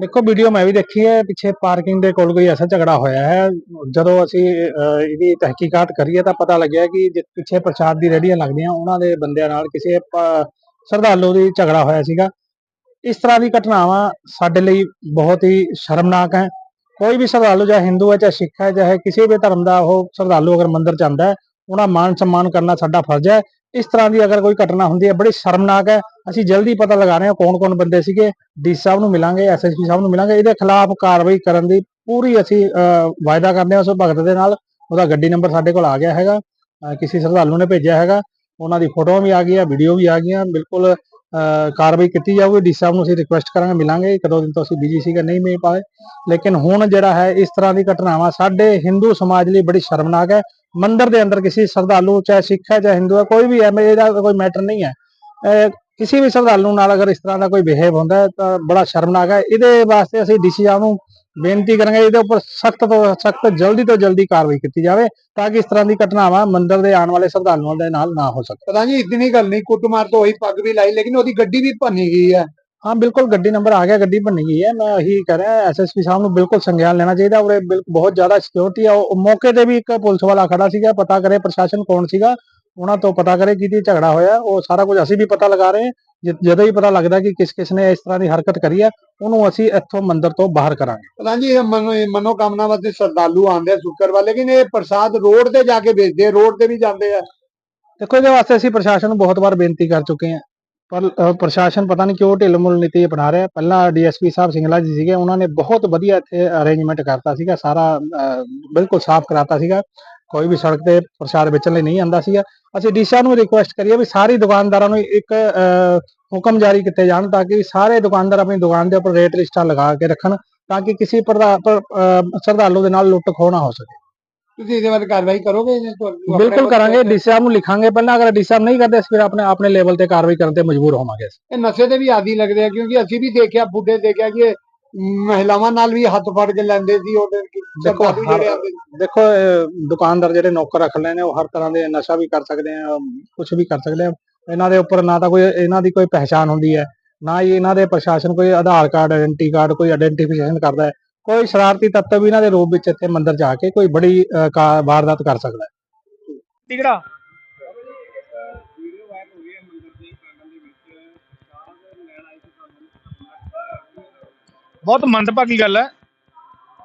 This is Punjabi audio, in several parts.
ਦੇਖੋ ਵੀਡੀਓ ਮੈਂ ਵੀ ਦੇਖੀ ਹੈ। ਪਿੱਛੇ ਪਾਰਕਿੰਗ ਦੇ ਕੋਲ ਕੋਈ ਐਸਾ ਝਗੜਾ ਹੋਇਆ ਹੈ। ਜਦੋਂ ਅਸੀਂ ਇਹਦੀ ਤਹਿਕੀਕਾਤ ਕਰੀਏ ਤਾਂ ਪਤਾ ਲੱਗਿਆ ਕਿ ਜਿ- ਪਿੱਛੇ ਪ੍ਰਸ਼ਾਦ ਦੀ ਰੇਹੜੀਆਂ ਲੱਗਦੀਆਂ। ਉਹਨਾਂ ਦੇ ਬੰਦਿਆਂ ਨਾਲ ਕਿਸੇ ਪ- ਸ਼ਰਧਾਲੂ ਦੀ ਝਗੜਾ ਹੋਇਆ ਸੀਗਾ। ਇਸ ਤਰ੍ਹਾਂ ਦੀ ਘਟਨਾਵਾਂ ਸਾਡੇ ਲਈ ਬਹੁਤ ਹੀ ਸ਼ਰਮਨਾਕ ਹੈ। ਕੋਈ ਵੀ ਸ਼ਰਧਾਲੂ, ਚਾਹੇ ਹਿੰਦੂ ਹੈ, ਚਾਹੇ ਸਿੱਖ ਹੈ, ਚਾਹੇ ਕਿਸੇ ਵੀ ਧਰਮ ਦਾ ਉਹ ਸ਼ਰਧਾਲੂ ਅਗਰ ਮੰਦਿਰ ਜਾਂਦਾ ਹੈ, ਉਹਨਾਂ ਮਾਨ ਸਨਮਾਨ ਕਰਨਾ ਸਾਡਾ ਫਰਜ਼ ਹੈ। ਇਸ ਤਰ੍ਹਾਂ ਦੀ ਅਗਰ ਕੋਈ ਘਟਨਾ ਹੁੰਦੀ ਹੈ, ਬੜੀ ਸ਼ਰਮਨਾਕ ਹੈ। ਅਸੀਂ ਜਲਦੀ ਪਤਾ ਲਗਾ ਰਹੇ ਹਾਂ ਕੌਣ-ਕੌਣ ਬੰਦੇ ਸੀਗੇ ਡੀ ਸਾਹਿਬ ਨੂੰ ਮਿਲਾਂਗੇ ਐਸਐਸਪੀ ਸਾਹਿਬ ਨੂੰ ਮਿਲਾਂਗੇ ਇਹਦੇ ਖਿਲਾਫ ਕਾਰਵਾਈ ਕਰਨ ਦੀ ਪੂਰੀ ਅਸੀਂ ਅਹ, ਵਾਅਦਾ ਕਰਦੇ ਹਾਂ ਉਸ ਭਗਤ ਦੇ ਨਾਲ। ਉਹਦਾ ਗੱਡੀ ਨੰਬਰ ਸਾਡੇ ਕੋਲ ਆ ਗਿਆ ਹੈਗਾ ਕਿਸੇ ਸ਼ਰਧਾਲੂ ਨੇ ਭੇਜਿਆ ਹੈਗਾ। ਉਹਨਾਂ ਦੀ ਫੋਟੋਆਂ ਵੀ ਆ ਗਈਆਂ ਵੀਡੀਓ ਵੀ ਆ ਗਈਆਂ ਬਿਲਕੁਲ ਅਹ, ਕਾਰਵਾਈ ਕੀਤੀ ਜਾਊਗੀ। ਡੀ ਸਾਹਿਬ ਨੂੰ ਅਸੀਂ ਰਿਕੁਐਸਟ ਕਰਾਂਗੇ ਮਿਲਾਂਗੇ। ਇੱਕ ਦੋ ਦਿਨ ਤੋਂ ਅਸੀਂ ਬਿਜ਼ੀ ਸੀਗਾ ਨਹੀਂ ਮਿਲ ਪਾਏ। ਲੇਕਿਨ ਹੁਣ ਜਿਹੜਾ ਹੈ ਇਸ ਤਰ੍ਹਾਂ ਦੀ ਘਟਨਾਵਾਂ ਸਾਡੇ ਹਿੰਦੂ ਸਮਾਜ ਲਈ ਬੜੀ ਸ਼ਰਮਨਾਕ ਹੈ। ਮੰਦਿਰ ਦੇ ਅੰਦਰ ਕਿਸੇ ਸ਼ਰਧਾਲੂ ਚਾਹੇ ਸਿੱਖ ਹੈ ਚਾਹੇ ਹਿੰਦੂ ਹੈ ਕੋਈ ਵੀ ਹੈ ਇਹਦਾ ਕੋਈ ਮੈਟਰ ਨਹੀਂ ਹੈ। ਅਹ, ਕਿਸੇ ਵੀ ਸ਼ਰਧਾਲੂ ਨਾਲ ਅਗਰ ਇਸ ਤਰ੍ਹਾਂ ਦਾ ਕੋਈ ਬਿਹੇਵ ਹੁੰਦਾ ਤਾਂ ਬੜਾ ਸ਼ਰਮਨਾਕ ਹੈ। ਇਹਦੇ ਵਾਸਤੇ ਅਸੀਂ ਡੀਸੀ ਸਾਹਿਬ ਨੂੰ ਬੇਨਤੀ ਕਰਾਂਗੇ ਇਹਦੇ ਉੱਪਰ ਸਖਤ ਤੋਂ ਸਖਤ ਜਲਦੀ ਤੋਂ ਜਲਦੀ ਕਾਰਵਾਈ ਕੀਤੀ ਜਾਵੇ ਤਾਂ ਕਿ ਇਸ ਤਰ੍ਹਾਂ ਦੀ ਘਟਨਾਵਾਂ ਮੰਦਿਰ ਦੇ ਆਉਣ ਵਾਲੇ ਸ਼ਰਧਾਲੂਆਂ ਦੇ ਨਾਲ ਨਾ ਹੋ ਸਕਣ। ਪਤਾ ਨਹੀਂ ਇਤਨੀ ਗੱਲ ਨਹੀਂ ਕੁੱਟਮਾਰ ਤੋਂ ਹੋਈ ਪੱਗ ਵੀ ਲਾਈ ਲੇਕਿਨ ਉਹਦੀ ਗੱਡੀ ਵੀ ਭੰਨੀ ਗਈ ਹੈ। ਹਾਂ ਬਿਲਕੁਲ ਗੱਡੀ ਨੰਬਰ ਆ ਗਿਆ ਗੱਡੀ ਬਣੀ ਗਈ ਹੈ। ਮੈਂ ਇਹੀ ਕਹਿ ਰਿਹਾ ਐਸਐਸਪੀ ਸਾਹਿਬ ਨੂੰ ਬਿਲਕੁਲ ਸੰਗਿਆਨ ਲੈਣਾ ਚਾਹੀਦਾ ਉਰੇ ਬਿਲ- ਬਹੁਤ ਜ਼ਿਆਦਾ ਸਿਕਿਉਰਿਟੀ ਆ। ਉਹ ਮੌਕੇ ਤੇ ਵੀ ਇੱਕ ਪੁਲਿਸ ਵਾਲਾ ਖੜਾ ਸੀਗਾ ਪਤਾ ਕਰੇ ਪ੍ਰਸ਼ਾਸਨ ਕੌਣ ਸੀਗਾ। ਉਹਨਾਂ ਤੋਂ ਪਤਾ ਕਰੇ ਕਿਹਦੀ ਝਗੜਾ ਹੋਇਆ ਉਹ ਸਾਰਾ ਕੁਝ ਅਸੀਂ ਵੀ ਪਤਾ ਲਗਾ ਰਹੇ ਹਾਂ। ਜ- ਜਦੋਂ ਹੀ ਪਤਾ ਲੱਗਦਾ ਕਿ ਕਿਸ ਕਿਸ ਨੇ ਇਸ ਤਰ੍ਹਾਂ ਦੀ ਹਰਕਤ ਕਰੀ ਹੈ ਉਹਨੂੰ ਅਸੀਂ ਇੱਥੋਂ ਮੰਦਿਰ ਤੋਂ ਬਾਹਰ ਕਰਾਂਗੇ। ਪਤਾ ਨਹੀਂ ਇਹ ਮਨੋ ਮਨੋਕਾਮਨਾ ਵਾਸਤੇ ਸ਼ਰਧਾਲੂ ਆਉਂਦੇ ਆ ਸ਼ੁੱਕਰਵਾਰ ਲੇਕਿਨ ਇਹ ਪ੍ਰਸਾਦ ਰੋਡ ਤੇ ਜਾ ਕੇ ਵੇਚਦੇ ਆ ਰੋਡ ਤੇ ਵੀ ਜਾਂਦੇ ਆ। ਦੇਖੋ ਇਹਦੇ ਵਾਸਤੇ ਅਸੀਂ ਪ੍ਰਸ਼ਾਸਨ ਨੂੰ ਬਹੁਤ ਵਾਰ ਬੇਨਤੀ ਕਰ ਚੁੱਕੇ ਹਾਂ। ਪਰ ਪ੍ਰਸ਼ਾਸਨ ਪਤਾ ਨਹੀਂ ਕਿਉਂ ਢਿੱਲ ਮੁੱਲ ਨੀਤੀ ਅਪਣਾ ਰਿਹਾ ਪਹਿਲਾਂ ਡੀਐਸਪੀ ਸਾਹਿਬ ਸਿੰਗਲਾ ਜੀ ਸੀਗੇ ਉਹਨਾਂ ਨੇ ਬਹੁਤ ਵਧੀਆ ਇੱਥੇ ਅਰੇਂਜਮੈਂਟ ਕਰਤਾ ਸੀਗਾ ਸਾਰਾ ਬਿਲਕੁਲ ਸਾਫ਼ ਕਰਾਤਾ ਸੀਗਾ। ਕੋਈ ਵੀ ਸੜਕ ਤੇ ਪ੍ਰਸ਼ਾਦ ਵੇਚਣ ਲਈ ਨਹੀਂ ਆਂਦਾ ਸੀਗਾ। ਅਸੀਂ ਡੀਸਾ ਨੂੰ ਰਿਕੁਐਸਟ ਕਰੀਏ ਵੀ ਸਾਰੀ ਦੁਕਾਨਦਾਰਾਂ ਨੂੰ ਇੱਕ ਹੁਕਮ ਜਾਰੀ ਕੀਤੇ ਜਾਣ ਤਾਂ ਕਿ ਸਾਰੇ ਦੁਕਾਨਦਾਰ ਆਪਣੀ ਦੁਕਾਨ ਦੇ ਉੱਪਰ ਰੇਟ ਲਿਸਟਾਂ ਲਗਾ ਕੇ ਰੱਖਣ ਤਾਂ ਕਿ ਕਿਸੇ ਸ਼ਰਧਾਲੂ ਦੇ ਨਾਲ ਲੁੱਟ ਖੋਹ ਨਾ ਹੋ ਸਕੇ। ਤੁਸੀਂ ਇਹਦੇ ਬਾਰੇ ਕਾਰਵਾਈ ਕਰੋਗੇ ਬਿਲਕੁਲ ਕਰਾਂਗੇ ਡੀ ਸਾਹਿਬ ਨੂੰ ਲਿਖਾਂਗੇ। ਪਹਿਲਾਂ ਅਗਰ ਡੀ ਸਾਹਿਬ ਨਹੀਂ ਕਰਦੇ ਫਿਰ ਆਪਣੇ ਆਪਣੇ ਲੈਵਲ ਤੇ ਕਾਰਵਾਈ ਕਰਨ ਤੇ ਮਜਬੂਰ ਹੋਵਾਂਗੇ ਇਹ ਨਸ਼ੇ ਦੇ ਵੀ ਆਦੀ ਲੱਗਦੇ ਆ ਕਿਉਂਕਿ ਅਸੀਂ ਵੀ ਦੇਖਿਆ ਬੁੱਢੇ ਦੇਖਿਆ ਕਿ ਮਹਿਲਾਵਾਂ ਨਾਲ ਵੀ ਹੱਥ ਫੜ ਕੇ ਲੈਂਦੇ ਸੀ ਉਹਦੇ ਦੇਖੋ, ਸ਼ਰਧਾਲੂ ਜਿਹੜੇ ਹਰ- ਆਉਂਦੇ ਸੀ। ਦੇਖੋ ਇਹ ਦੁਕਾਨਦਾਰ ਜਿਹੜੇ ਨੌਕਰ ਰੱਖ ਲੈਣੇ ਉਹ ਹਰ ਤਰ੍ਹਾਂ ਦੇ ਨਸ਼ਾ ਵੀ ਕਰ ਸਕਦੇ ਆ ਕੁਝ ਵੀ ਕਰ ਸਕਦੇ ਆ। ਇਹਨਾਂ ਦੇ ਉੱਪਰ ਨਾ ਤਾਂ ਕੋਈ ਇਹਨਾਂ ਦੀ ਕੋਈ ਪਹਿਚਾਣ ਹੁੰਦੀ ਹੈ ਨਾ ਹੀ ਇਹਨਾਂ ਦੇ ਪ੍ਰਸ਼ਾਸਨ ਕੋਈ ਆਧਾਰ ਕਾਰਡ ਆਇਡੈਂਟੀ ਕਾਰਡ ਕੋਈ ਆਇਡੈਂਟੀਫਿਕੇਸ਼ਨ ਕਰਦਾ ਹੈ। ਕੋਈ ਸ਼ਰਾਰਤੀ ਤੱਤਵ ਵੀ ਇਹਨਾਂ ਦੇ ਰੂਪ ਵਿੱਚ ਇੱਥੇ ਮੰਦਿਰ ਜਾ ਕੇ ਕੋਈ ਬੜੀ ਕਾ- ਵਾਰਦਾਤ ਕਰ ਸਕਦਾ ਹੈ। ਟਿਕੜਾ ਬਹੁਤ ਮੰਦਭਾਗੀ ਗੱਲ ਹੈ।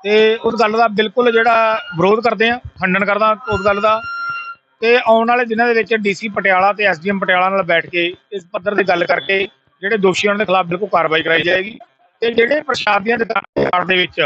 ਤੇ ਉਸ ਗੱਲ ਦਾ ਬਿਲਕੁਲ ਜਿਹੜਾ ਵਿਰੋਧ ਕਰਦੇ ਆ ਖੰਡਨ ਕਰਦਾ ਉਸ ਗੱਲ ਦਾ। ਤੇ ਆਉਣ ਵਾਲੇ ਦਿਨਾਂ ਦੇ ਵਿੱਚ ਡੀਸੀ ਪਟਿਆਲਾ ਤੇ ਐਸਡੀਐਮ ਪਟਿਆਲਾ ਨਾਲ ਬੈਠ ਕੇ ਇਸ ਪੱਧਰ ਦੀ ਗੱਲ ਕਰਕੇ ਜਿਹੜੇ ਦੋਸ਼ੀਆਂ ਦੇ ਖਿਲਾਫ ਬਿਲਕੁਲ ਕਾਰਵਾਈ ਕਰਾਈ ਜਾਏਗੀ। ਤੇ ਜਿਹੜੇ ਪ੍ਰਸ਼ਾਦ ਦੀਆਂ ਦੁਕਾਨਾਂ ਦੇ ਵਿੱਚ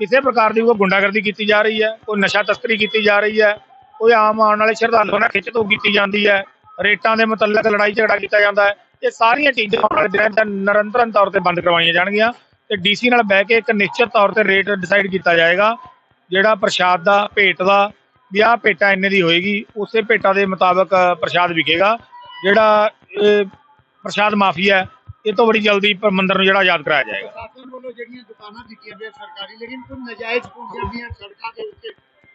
ਕਿਸੇ ਪ੍ਰਕਾਰ ਦੀ ਕੋਈ ਗੁੰਡਾਗਰਦੀ ਕੀਤੀ ਜਾ ਰਹੀ ਹੈ, ਕੋਈ ਨਸ਼ਾ ਤਸਕਰੀ ਕੀਤੀ ਜਾ ਰਹੀ ਹੈ, ਕੋਈ ਆਮ ਆਉਣ ਵਾਲੇ ਸ਼ਰਧਾਲੂਆਂ ਨਾਲ ਖਿੱਚਤੂ ਕੀਤੀ ਜਾਂਦੀ ਹੈ, ਰੇਟਾਂ ਦੇ ਮੁਤਲਕ ਲੜਾਈ ਝਗੜਾ ਕੀਤਾ ਜਾਂਦਾ ਹੈ, ਇਹ ਸਾਰੀਆਂ ਚੀਜ਼ਾਂ ਆਉਣ ਵਾਲੇ ਦਿਨਾਂ 'ਚ ਨਿਰੰਤਰਨ ਤੌਰ ਤੇ ਬੰਦ ਕਰਵਾਈਆਂ ਜਾਣਗੀਆਂ। ਤੇ ਡੀਸੀ ਨਾਲ ਬਹਿ ਕੇ ਇੱਕ ਨਿਸ਼ਚਿਤ ਤੌਰ ਤੇ ਰੇਟ ਡਿਸਾਈਡ ਕੀਤਾ ਜਾਏਗਾ ਜਿਹੜਾ ਪ੍ਰਸ਼ਾਦ ਦਾ ਭੇਟ ਦਾ ਵੀ ਆਹ ਭੇਟਾ ਇੰਨੇ ਦੀ ਹੋਏਗੀ ਉਸੇ ਭੇਟਾ ਦੇ ਮੁਤਾਬਕ ਪ੍ਰਸ਼ਾਦ ਵਿਕੇਗਾ ਜਿਹੜਾ ਪ੍ਰਸ਼ਾਦ ਮਾਫੀਆ ਹੈ ਇਹ ਤੋਂ ਬੜੀ ਜਲਦੀ ਮੰਦਿਰ ਨੂੰ ਜਿਹੜਾ ਆਜ਼ਾਦ ਕਰਾਇਆ ਜਾਏਗਾ। ਪ੍ਰਸ਼ਾਸਨ ਵੱਲੋਂ ਜਿਹੜੀਆਂ ਦੁਕਾਨਾਂ ਦਿੱਤੀਆਂ ਗਈਆਂ ਸਰਕਾਰੀ ਲੇਕਿਨ ਕੋਈ ਨਜਾਇਜ਼ ਕੁਰਸੀਆਂ ਦੀਆਂ ਸੜਕਾਂ ਦੇ ਉੱਤੇ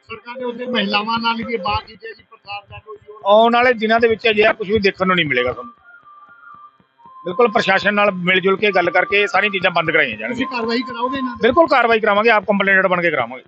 ਸੜਕਾਂ ਦੇ ਉੱਤੇ ਮਹਿਲਾਵਾਂ ਨਾਲ ਵੀ ਬਾਤ ਕੀਤੀ ਜੀ ਪ੍ਰਸਾਦ ਦਾ ਕੋਈ ਹੋਰ ਆਉਣ ਵਾਲੇ ਦਿਨਾਂ ਦੇ ਵਿੱਚ ਅਜਿਹਾ ਕੁਝ ਵੀ ਦੇਖਣ ਨੂੰ ਨਹੀਂ ਮਿਲੇਗਾ ਤੁਹਾਨੂੰ। ਬਿਲਕੁਲ ਪ੍ਰਸ਼ਾਸਨ ਨਾਲ ਮਿਲ ਜੁਲ ਕੇ ਗੱਲ ਕਰਕੇ ਇਹ ਸਾਰੀਆਂ ਚੀਜ਼ਾਂ ਬੰਦ ਕਰਾਈਆਂ ਜਾਣਗੀਆਂ। ਤੁਸੀਂ ਕਾਰਵਾਈ ਕਰਾਓਗੇ ਨਾ ਬਿਲਕੁਲ ਕਾਰਵਾਈ ਕਰਾਵਾਂਗੇ ਆਪ ਕੰਪਲੇਂਟਡ ਬਣ ਕੇ ਕਰਾਵਾਂਗੇ।